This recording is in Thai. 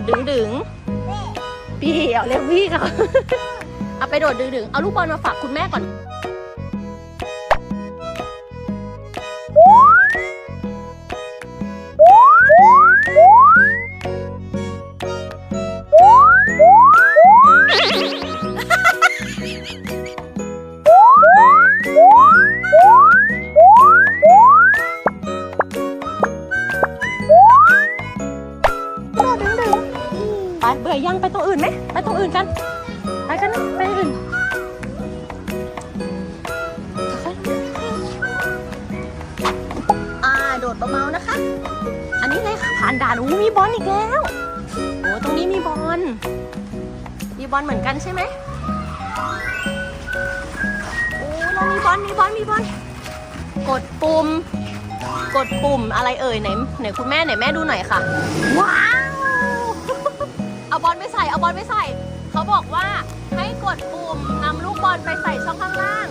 ดดึงดึงพี่เอาเรียกพี่ค่ะเอาไปโดดดึงดึงเอาลูกบอลมาฝากคุณแม่ก่อน เบื่อยังไปตรงอื่นไหมไปตรงอื่นกัน ไปกันนะไปอื่นอ่าโดดเบาๆนะคะ อันนี้เลยค่ะผ่านด่านอู้มีบอลอีกแล้วโอ้ตรงนี้มีบอลมีบอลเหมือนกันใช่ไหมโอ้เรามีบอลมีบอลมีบอลกดปุ่ม กดปุ่มอะไรเอ่ยไหนไหนคุณแม่ไหนแม่ดูหน่อยค่ะ ว้าวเอา บอลไปใส่เอาบอลไปใส่ เขาบอกว่าให้กดปุ่มนำลูกบอลไปใส่ช่องข้างล่าง